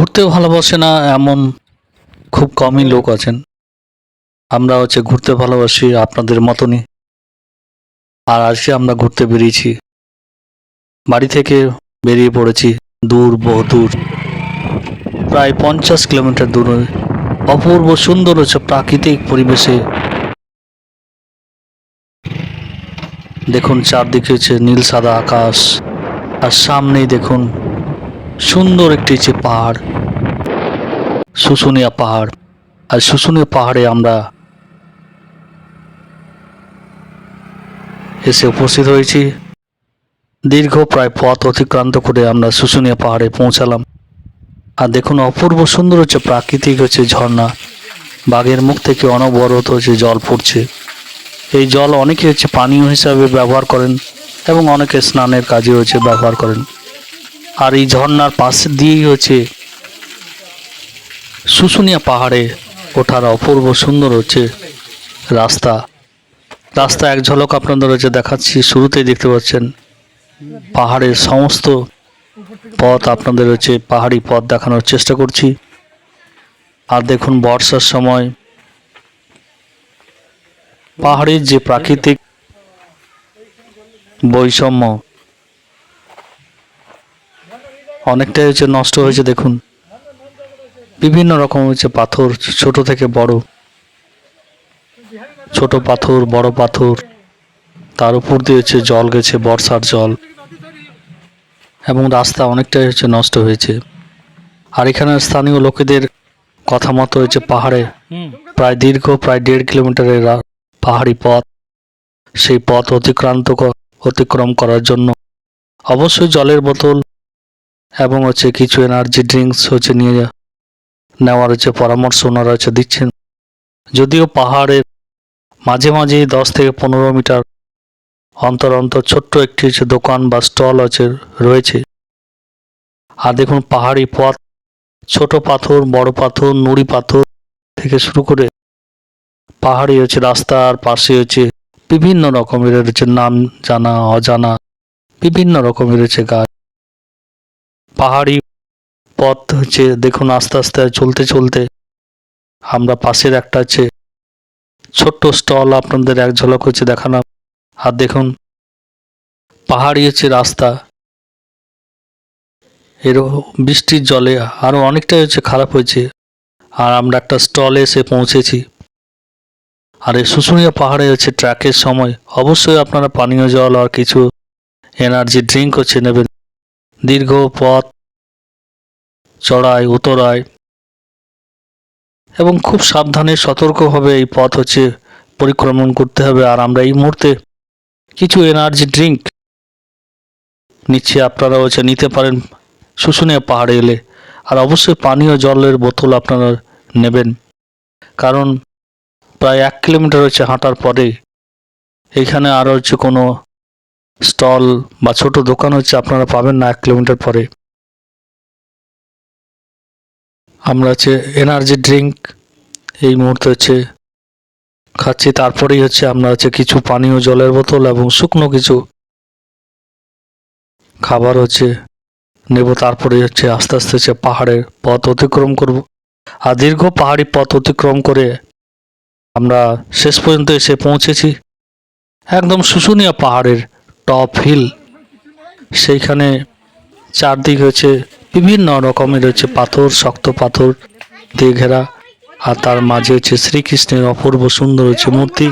ঘুরতে ভালোবাসে না, এমন খুব কমই লোক আছেন। আমরা হচ্ছে ঘুরতে ভালোবাসি আপনাদের মতনই। আর আজকে আমরা ঘুরতে বেরিয়েছি। বাড়ি থেকে বেরিয়ে পড়েছি দূর বহু দূর প্রায় পঞ্চাশ কিলোমিটার দূরে। অপূর্ব সুন্দর হচ্ছে প্রাকৃতিক পরিবেশে। দেখুন চারদিকে হচ্ছে নীল সাদা আকাশ। আর সামনেই দেখুন সুন্দর একটি হচ্ছে পাহাড়, শুশুনিয়া পাহাড়। আর শুশুনিয়া পাহাড়ে আমরা এসে উপস্থিত হয়েছি। দীর্ঘ প্রায় পথ অতিক্রান্ত করে আমরা শুশুনিয়া পাহাড়ে পৌঁছালাম। আর দেখুন, অপূর্ব সুন্দর হচ্ছে প্রাকৃতিক হচ্ছে ঝর্ণা। বাঘের মুখ থেকে অনবরত হচ্ছে জল পড়ছে। এই জল অনেকে হচ্ছে পানীয় হিসাবে ব্যবহার করেন এবং অনেকে স্নানের কাজে হচ্ছে ব্যবহার করেন। আর এই ঝর্ণার পাশ দিয়েই হচ্ছে শুশুনিয়া পাহাড়ে ওঠার অপূর্ব সুন্দর হচ্ছে রাস্তা। রাস্তা এক ঝলক আপনাদের হচ্ছে দেখাচ্ছি, শুরুতেই দেখতে পাচ্ছেন পাহাড়ের সমস্ত পথ, আপনাদের হচ্ছে পাহাড়ি পথ দেখানোর চেষ্টা করছি। আর দেখুন বর্ষার সময় পাহাড়ের যে প্রাকৃতিক বৈষম্য অনেকটাই হচ্ছে নষ্ট হয়েছে দেখুন। বিভিন্ন রকম হচ্ছে পাথর ছোট থেকে বড়। ছোট পাথর বড় পাথর। তার উপর দিয়ে হচ্ছে জল গেছে বর্ষার জল। এবং রাস্তা অনেকটাই হচ্ছে নষ্ট হয়েছে। আর এখানে স্থানীয় লোকেদের কথা মতো হয়েছে পাহাড়ে প্রায় দীর্ঘ প্রায় দেড় কিলোমিটারের পাহাড়ি পথ। সেই পথ অতিক্রান্ত অতিক্রম করার জন্য অবশ্যই জলের বোতল এবং হচ্ছে কিছু এনার্জি ড্রিঙ্কস হচ্ছে নিয়ে নেওয়ার হচ্ছে পরামর্শ, ওনারা হচ্ছে দিচ্ছেন। যদিও পাহাড়ের মাঝে মাঝে দশ থেকে পনেরো মিটার অন্তর অন্তর ছোট্ট একটি হচ্ছে দোকান বা স্টল আছে রয়েছে। আর দেখুন পাহাড়ি পথ, ছোট পাথর, বড় পাথর, নুড়ি পাথর থেকে শুরু করে পাহাড়ি হচ্ছে রাস্তার পাশে হচ্ছে বিভিন্ন রকমের হচ্ছে নাম জানা, অজানা, বিভিন্ন রকমের হচ্ছে গাছ পাহাড়ি পথ হচ্ছে, দেখুন আস্তে আস্তে চলতে চলতে আমরা পাশের একটা হচ্ছে ছোট্ট স্টল আপনাদের এক ঝলক হচ্ছে দেখালাম। আর দেখুন, পাহাড়ি হচ্ছে রাস্তা। এর বৃষ্টির জলে আরও অনেকটাই হচ্ছে খারাপ হয়েছে। আর আমরা একটা স্টলে এসে পৌঁছেছি। আর এই শুশুনিয়া পাহাড়ে হচ্ছে ট্র্যাকের সময় অবশ্যই আপনারা পানীয় জল আর কিছু এনার্জি ড্রিঙ্ক হচ্ছে নেবেন। দীর্ঘ পথ, চড়াই উতরায় এবং খুব সাবধানে, সতর্কভাবে এই পথ হচ্ছে পরিক্রমণ করতে হবে। আর আমরা এই মুহূর্তে কিছু এনার্জি ড্রিঙ্ক নিচ্ছে। আপনারা হচ্ছে নিতে পারেন শুশুনিয়া পাহাড়ে এলে। আর অবশ্যই পানীয় জলের বোতল আপনারা নেবেন। কারণ প্রায় এক কিলোমিটার হচ্ছে হাঁটার পরে এখানে আর হচ্ছে কোনো স্টল বা ছোট দোকান হচ্ছে আপনারা পাবেন না এক কিলোমিটার পরে। আমরা হচ্ছে এনার্জি ড্রিঙ্ক এই মুহূর্তে হচ্ছে খাচ্ছি। তারপরেই হচ্ছে আমরা হচ্ছে কিছু পানীয় জলের বোতল এবং শুকনো কিছু খাবার হচ্ছে নেব। তারপরে হচ্ছে আস্তে আস্তে হচ্ছে পাহাড়ের পথ অতিক্রম করব। আর দীর্ঘ পাহাড়ি পথ অতিক্রম করে আমরা শেষ পর্যন্ত এসে পৌঁছেছি। একদম শুশুনিয়া পাহাড়ের টপ হিল, সেইখানে চারদিকে হচ্ছে বিভিন্ন রকমের হচ্ছে পাথর, শক্ত পাথর দিয়ে ঘেরা। আর তার মাঝে হচ্ছে শ্রীকৃষ্ণের অপূর্ব সুন্দর হচ্ছে মূর্তি।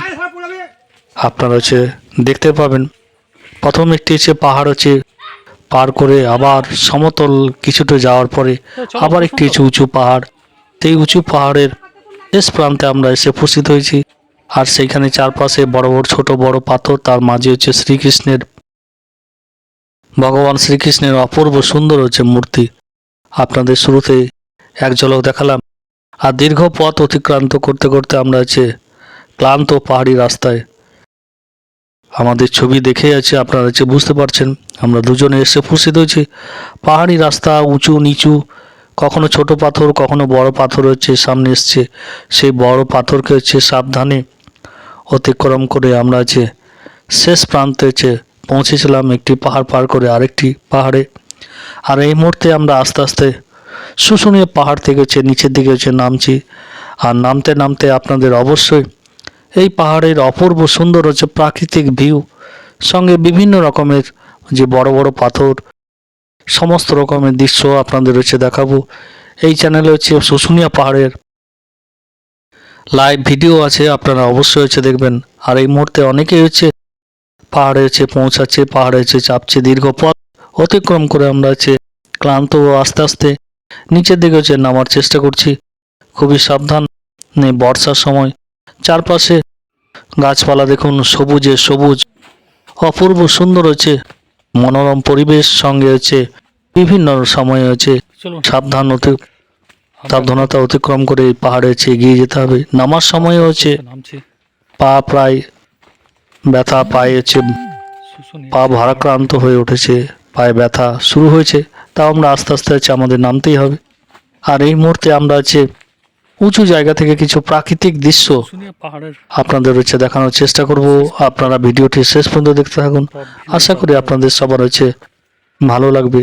আপনারা হচ্ছে দেখতে পাবেন। প্রথম একটি হচ্ছে পাহাড় হচ্ছে পার করে আবার সমতল কিছুটা যাওয়ার পরে আবার একটি হচ্ছে উঁচু পাহাড়। সেই উঁচু পাহাড়ের শেষ প্রান্তে আমরা এসে উপস্থিত হয়েছি। আর সেইখানে চারপাশে বড় বড় ছোট বড় পাথর, তার মাঝে হচ্ছে শ্রীকৃষ্ণের ভগবান শ্রীকৃষ্ণের অপূর্ব সুন্দর হচ্ছে মূর্তি। আপনাদের শুরুতে এক ঝলক দেখালাম। আর দীর্ঘ পথ অতিক্রান্ত করতে করতে আমরা হচ্ছে ক্লান্ত পাহাড়ি রাস্তায় আমাদের ছবি দেখে আছে, আপনারা হচ্ছে বুঝতে পারছেন। আমরা দুজনে এসে উপস্থিত হয়েছি। পাহাড়ি রাস্তা উঁচু নিচু, কখনো ছোট পাথর, কখনো বড় পাথর হচ্ছে সামনে এসছে। সেই বড় পাথরকে হচ্ছে সাবধানে অতিক্রম করে আমরা যে শেষ প্রান্তে যে পৌঁছেছিলাম একটি পাহাড় পার করে আরেকটি পাহাড়ে। আর এই মুহূর্তে আমরা আস্তে আস্তে শুশুনিয়া পাহাড় থেকে হচ্ছে নিচের দিকে হচ্ছে নামছি, আর নামতে নামতে আপনাদের অবশ্যই এই পাহাড়ের অপূর্ব সুন্দর হচ্ছে প্রাকৃতিক ভিউ, সঙ্গে বিভিন্ন রকমের যে বড় বড় পাথর, সমস্ত রকমের দৃশ্য আপনাদের হচ্ছে দেখাবো। এই চ্যানেলে হচ্ছে শুশুনিয়া পাহাড়ের লাইভ ভিডিও আছে আপনারা অবশ্যই হচ্ছে দেখবেন। আর এই মুহূর্তে অনেকেই হচ্ছে পাহাড়ে হচ্ছে পৌঁছাচ্ছে পাহাড়ে হচ্ছে চাপছে দীর্ঘ পথ অতিক্রম করে আমরা হচ্ছে ক্লান্ত ও আস্তে আস্তে নিচের দিকে হচ্ছে নামার চেষ্টা করছি। খুবই সাবধান বর্ষার সময় চারপাশে গাছপালা দেখুন সবুজে সবুজ অপূর্ব সুন্দর হচ্ছে মনোরম পরিবেশ সঙ্গে হচ্ছে বিভিন্ন সময়ে হচ্ছে সাবধান অতি সাবধানতা অতিক্রম করে এই পাহাড়ে হচ্ছে এগিয়ে যেতে হবে। নামার সময় হচ্ছে পা প্রায় ব্যথা পায়ে হচ্ছে পা ভারাক্রান্ত হয়ে উঠেছে পায়ে ব্যথা শুরু হয়েছে। তাও আমরা আস্তে আস্তে হচ্ছে আমাদের নামতেই হবে। আর এই মুহূর্তে আমরা হচ্ছে উঁচু জায়গা থেকে কিছু প্রাকৃতিক দৃশ্য আপনাদের হচ্ছে দেখানোর চেষ্টা করব। আপনারা ভিডিওটি শেষ পর্যন্ত দেখতে থাকুন। আশা করি আপনাদের সবার হচ্ছে ভালো লাগবে।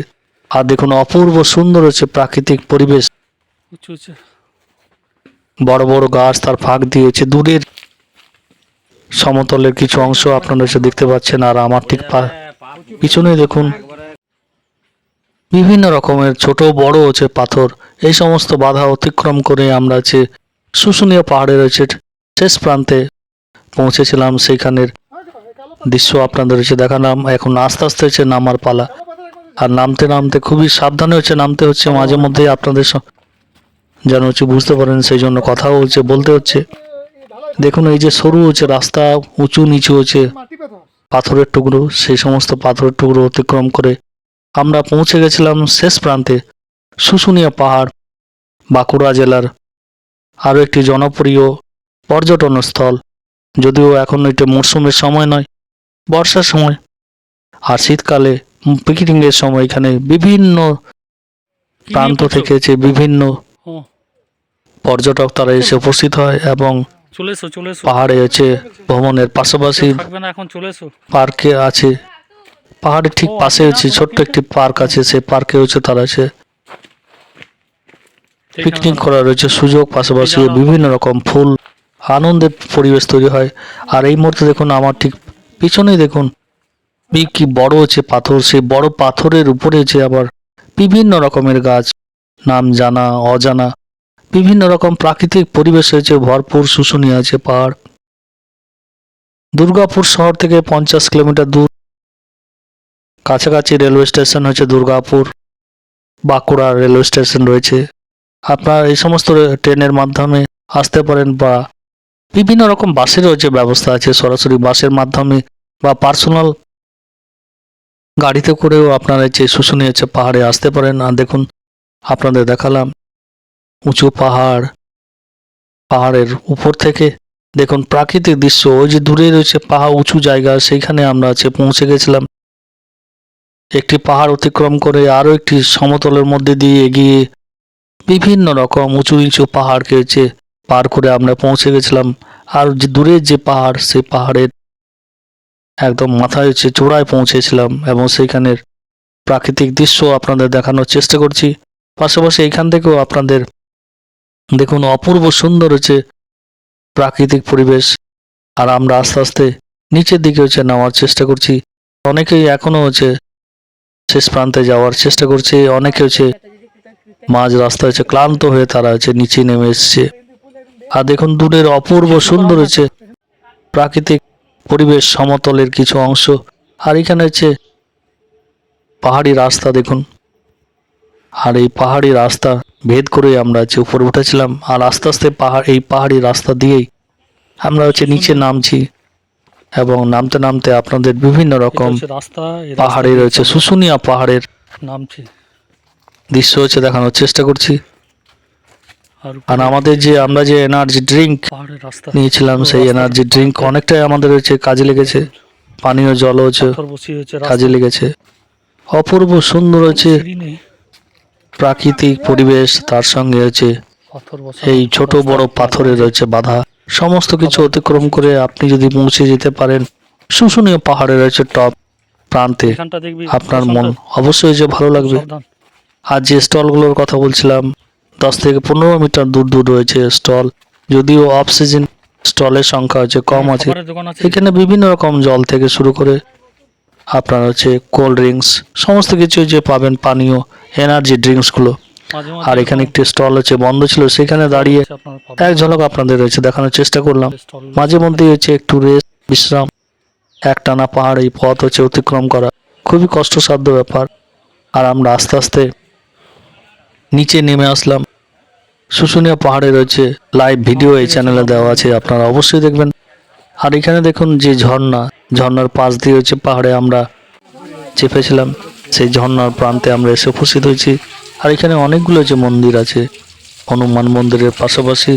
আর দেখুন অপূর্ব সুন্দর হচ্ছে প্রাকৃতিক পরিবেশ। উঁচু উঁচু। বড় বড় গাছ তার ফাঁক দিয়েছে। দূরের সমতলের কিছু অংশ আপনারা হচ্ছে দেখতে পাচ্ছেন, আর আমার ঠিক পিছনে দেখুন। বিভিন্ন রকমের ছোট, বড় হচ্ছে পাথর। এই সমস্ত বাধা অতিক্রম করে আমরা হচ্ছে শুশুনিয়া পাহাড়ে রয়েছে শেষ প্রান্তে পৌঁছেছিলাম, সেইখানের দৃশ্য আপনাদের হচ্ছে দেখালাম। এখন আস্তে আস্তে হচ্ছে নামার পালা। আর নামতে নামতে খুবই সাবধানে হচ্ছে, নামতে হচ্ছে মাঝে মধ্যে আপনাদের যেন হচ্ছে বুঝতে পারেন সেই জন্য কথা হচ্ছে বলতে হচ্ছে। দেখুন এই যে সরু হচ্ছে রাস্তা উঁচু নিচু হচ্ছে পাথরের টুকরো সেই সমস্ত পাথরের টুকরো অতিক্রম করে আমরা পৌঁছে গেছিলাম শেষ প্রান্তে শুশুনিয়া পাহাড় বাঁকুড়া জেলার আরও একটি জনপ্রিয় পর্যটন স্থল। যদিও এখন এটা মরশুমের সময় নয় বর্ষার সময়। আর শীতকালে পিকনিকের সময় এখানে বিভিন্ন প্রান্ত থেকে যে বিভিন্ন ও পর্যটক তারা এসে উপস্থিত হয় এবং চলে এসো চলে এসো। পাহাড়ে হচ্ছে ভ্রমণের পাশাপাশি থাকবে না এখন চলে এসো। পার্কে আছে। পাহাড়ের ঠিক পাশে হচ্ছে ছোট্ট একটি পার্ক আছে সেই পার্কে হচ্ছে তারা আছে পিকনিক করার রয়েছে সুযোগ পাশাপাশি বিভিন্ন রকম ফুল আনন্দের পরিবেশ তৈরি হয়। আর এই মুহূর্তে দেখুন আমার ঠিক পিছনেই দেখুন কি কি বড় হচ্ছে পাথর সেই বড় পাথরের উপরে যে আবার বিভিন্ন রকমের গাছ নাম জানা অজানা। বিভিন্ন রকম প্রাকৃতিক পরিবেশ হয়েছে ভরপুর শুশুনিয়া আছে, পাহাড়। দুর্গাপুর শহর থেকে পঞ্চাশ কিলোমিটার দূর। কাছাকাছি রেলওয়ে স্টেশন হচ্ছে দুর্গাপুর। বাঁকুড়া রেলওয়ে স্টেশন রয়েছে। আপনারা এই সমস্ত ট্রেনের মাধ্যমে আসতে পারেন বা বিভিন্ন রকম বাসেরও যে ব্যবস্থা আছে, সরাসরি বাসের মাধ্যমে বা পার্সোনাল গাড়িতে করেও আপনারা যে হচ্ছে পাহাড়ে আসতে পারেন। আর দেখুন, আপনাদের দেখালাম উঁচু পাহাড়, পাহাড়ের উপর থেকে। দেখুন, প্রাকৃতিক দৃশ্য, ওই যে দূরে রয়েছে পাহাড়, উঁচু জায়গা, সেইখানে আমরা আছে, পৌঁছে গেছিলাম। একটি পাহাড় অতিক্রম করে আরও একটি সমতলের মধ্যে দিয়ে এগিয়ে বিভিন্ন রকম উঁচু নিচু পাহাড়কে হচ্ছে পার করে আমরা পৌঁছে গেছিলাম। আর যে দূরের যে পাহাড়, সেই পাহাড়ের একদম মাথায় হচ্ছে চূড়ায় পৌঁছেছিলাম এবং সেইখানের প্রাকৃতিক দৃশ্য আপনাদের দেখানোর চেষ্টা করছি। পাশাপাশি এইখান থেকেও আপনাদের দেখুন, অপূর্ব সুন্দর হচ্ছে প্রাকৃতিক পরিবেশ। আর আমরা আস্তে আস্তে নিচের দিকে হচ্ছে নামার চেষ্টা করছি। অনেকেই এখনও হচ্ছে শেষ প্রান্তে যাওয়ার চেষ্টা করছে। অনেকে হচ্ছে মাঝ রাস্তা হচ্ছে ক্লান্ত হয়ে তারা হচ্ছে নিচে নেমে এসছে। আর দেখুন, দূরের অপূর্ব সুন্দর হচ্ছে প্রাকৃতিক পরিবেশ সমতলের কিছু অংশ। আর এখানে হচ্ছে পাহাড়ি রাস্তা দেখুন। আর এই পাহাড়ি রাস্তা ভেদ করে আমরা হচ্ছে উপরে উঠেছিলাম আর আস্তে আস্তে পাহাড় এই পাহাড়ি রাস্তা দিয়েই আমরা হচ্ছে নিচে নামছি এবং নামতে নামতে আপনাদের বিভিন্ন রকম পাহাড়ে রয়েছে শুশুনিয়া পাহাড়ের নামছি। দৃশ্য হচ্ছে দেখানোর চেষ্টা করছি। আর আমাদের যে আমরা যে এনার্জি ড্রিঙ্ক পাহাড়ের রাস্তা। নিয়েছিলাম সেই এনার্জি ড্রিঙ্ক অনেকটাই আমাদের হচ্ছে কাজে লেগেছে। পানীয় জল হচ্ছে কাজে লেগেছে। অপূর্ব সুন্দর হচ্ছে প্রাকৃতিক পরিবেশ তার সঙ্গে হচ্ছে এই ছোট বড় পাথরে রয়েছে বাধা। সমস্ত কিছু অতিক্রম করে আপনি যদি পৌঁছে যেতে পারেন শুশুনিয়া পাহাড়ে রয়েছে টপ প্রান্তে। আপনার মন অবশ্যই যে ভালো লাগবে। আর যে স্টলগুলোর কথা বলছিলাম দশ থেকে পনেরো মিটার দূর দূর রয়েছে স্টল। যদিও অফ সিজন স্টলের সংখ্যা হচ্ছে কম আছে। দোকান আছে। এখানে বিভিন্ন রকম জল থেকে শুরু করে আপনার হচ্ছে কোল্ড ড্রিঙ্কস সমস্ত কিছু যে পাবেন পানীয় এনার্জি ড্রিঙ্কসগুলো আর এখানে একটি স্টল হচ্ছে বন্ধ ছিল সেখানে দাঁড়িয়ে এক ঝলক আপনাদের রয়েছে দেখানোর চেষ্টা করলাম। মাঝে মধ্যেই হচ্ছে একটু রেস্ট বিশ্রাম একটানা পাহাড় এই পথ হচ্ছে অতিক্রম করা। খুবই কষ্টসাধ্য ব্যাপার। আর আমরা আস্তে আস্তে নিচে নেমে আসলাম। শুশুনিয়া পাহাড়ে রয়েছে লাইভ ভিডিও এই চ্যানেলে দেওয়া আছে আপনারা অবশ্যই দেখবেন। আর এখানে দেখুন যে ঝর্ণা ঝর্ণার পাশ দিয়ে হচ্ছে পাহাড়ে আমরা চেপেছিলাম। সেই ঝর্ণার প্রান্তে আমরা এসে উপস্থিত হয়েছি। আর এখানে অনেকগুলো যে মন্দির আছে, হনুমান মন্দিরের পাশাপাশি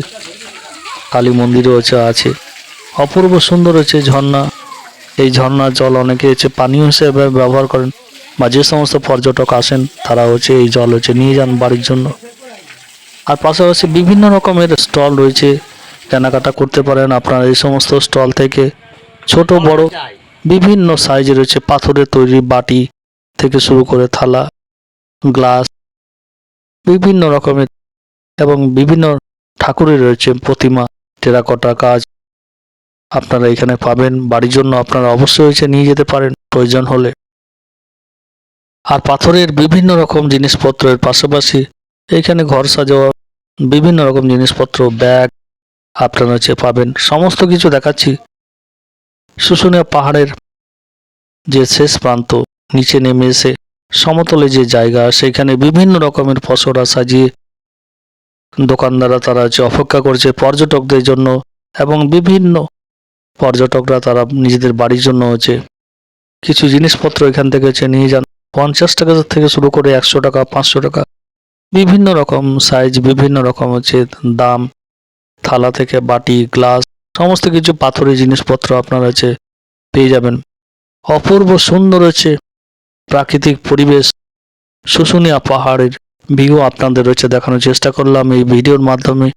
কালী মন্দিরও হচ্ছে আছে। অপূর্ব সুন্দর হচ্ছে ঝর্ণা। এই ঝর্ণার জল অনেকে হচ্ছে পানীয় হিসেবে ব্যবহার করেন বা যে সমস্ত পর্যটক আসেন, তারা হচ্ছে এই জল হচ্ছে নিয়ে যান বাড়ির জন্য। আর পাশাপাশি বিভিন্ন রকমের স্টল রয়েছে। কেনাকাটা করতে পারেন আপনারা এই সমস্ত স্টল থেকে। ছোট বড় বিভিন্ন সাইজের রয়েছে। পাথরের তৈরি বাটি থেকে শুরু করে থালা গ্লাস বিভিন্ন রকমের এবং বিভিন্ন ঠাকুরের রয়েছে প্রতিমা টেরাকোটা কাজ আপনারা এখানে পাবেন। বাড়ির জন্য আপনারা অবশ্যই হচ্ছে নিয়ে যেতে পারেন প্রয়োজন হলে। আর পাথরের বিভিন্ন রকম জিনিসপত্রের পাশাপাশি এখানে ঘর সাজাওয়া বিভিন্ন রকম জিনিসপত্র ব্যাগ আপনারা হচ্ছে পাবেন। সমস্ত কিছু দেখাচ্ছি। শুশুনিয়া পাহাড়ের যে শেষ প্রান্ত, নিচে নেমে এসে সমতলে যে জায়গা, সেখানে বিভিন্ন রকমের ফসলা সাজিয়ে দোকানদাররা তারা হচ্ছে অপেক্ষা করছে পর্যটকদের জন্য এবং বিভিন্ন পর্যটকরা তারা নিজেদের বাড়ির জন্য হচ্ছে কিছু জিনিসপত্র এখান থেকে হচ্ছে নিয়ে যান। পঞ্চাশ টাকা থেকে শুরু করে একশো টাকা, পাঁচশো টাকা, বিভিন্ন রকম সাইজ বিভিন্ন রকম হচ্ছে দাম। থালা থেকে বাটি, গ্লাস সমস্ত কিছু পাথরের জিনিসপত্র আপনারা আছে পেয়ে যাবেন। অপূর্ব সুন্দর হচ্ছে প্রাকৃতিক পরিবেশ। শুশুনিয়া পাহাড়ের ভিউ আপনাদের রয়েছে, দেখানোর চেষ্টা করলাম এই ভিডিওর মাধ্যমে।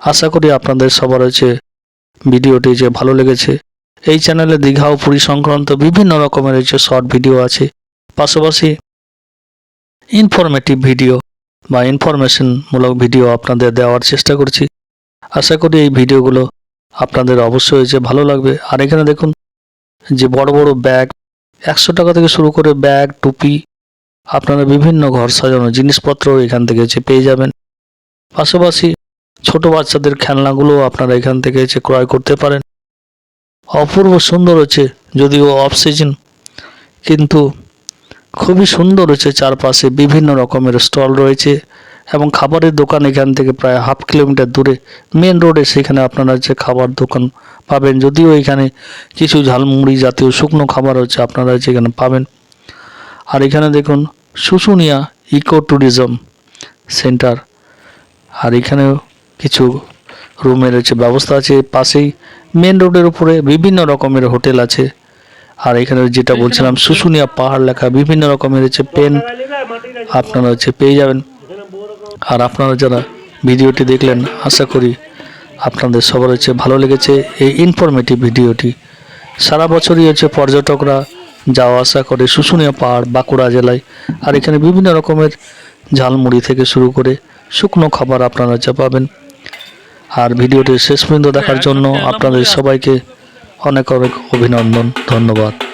আশা করি আপনাদের সবার হচ্ছে ভিডিওটি যে ভালো লেগেছে। এই চ্যানেলে দীঘা ও পুরী সংক্রান্ত বিভিন্ন রকমের হচ্ছে শর্ট ভিডিও আছে। পাশাপাশি ইনফরমেটিভ ভিডিও বা ইনফরমেশনমূলক ভিডিও আপনাদের দেওয়ার চেষ্টা করছি। আশা করি এই ভিডিওগুলো আপনাদের অবশ্যই হচ্ছে ভালো লাগবে। আর এখানে দেখুন, যে বড় বড় ব্যাগ, একশো টাকা থেকে শুরু করে ব্যাগ, টুপি, আপনারা বিভিন্ন ঘর সাজানো জিনিসপত্র এখান থেকে হচ্ছে পেয়ে যাবেন। পাশাপাশি ছোট বাচ্চাদের খেলনাগুলো আপনারা এখান থেকে হচ্ছে ক্রয় করতে পারেন। অপূর্ব সুন্দর হচ্ছে, যদিও অফ সিজন কিন্তু খুবই সুন্দর হচ্ছে চারপাশে বিভিন্ন রকমের স্টল রয়েছে। এবং খাবারের দোকান এখান থেকে প্রায় হাফ কিলোমিটার দূরে মেন রোডে সেখানে আপনারা হচ্ছে খাবার দোকান পাবেন, যদিও এখানে কিছু ঝালমুড়ি জাতীয় শুকনো খাবার হচ্ছে আপনারা এখানে পাবেন। আর এখানে দেখুন, শুশুনিয়া ইকো ট্যুরিজম সেন্টার। আর এখানেও কিছু রুমের হচ্ছে ব্যবস্থা আছে, পাশেই মেন রোডের উপরে বিভিন্ন রকমের হোটেল আছে। আর এখানে যেটা বলছিলাম, শুশুনিয়া পাহাড় লেখা বিভিন্ন রকমের হচ্ছে পেন আপনারা হচ্ছে পেয়ে যাবেন। আর আপনারা যারা ভিডিওটি দেখলেন আশা করি আপনাদের সবার হচ্ছে ভালো লেগেছে এই ইনফরমেটিভ ভিডিওটি। সারা বছরই হচ্ছে পর্যটকরা যাওয়া আসা করে শুশুনিয়া পাহাড় বাঁকুড়া জেলায় আর এখানে বিভিন্ন রকমের ঝালমুড়ি থেকে শুরু করে শুকনো খাবার আপনারা হচ্ছে পাবেন। আর ভিডিওটি শেষ পর্যন্ত দেখার জন্য আপনাদের সবাইকে অনেক অনেক অভিনন্দন ধন্যবাদ।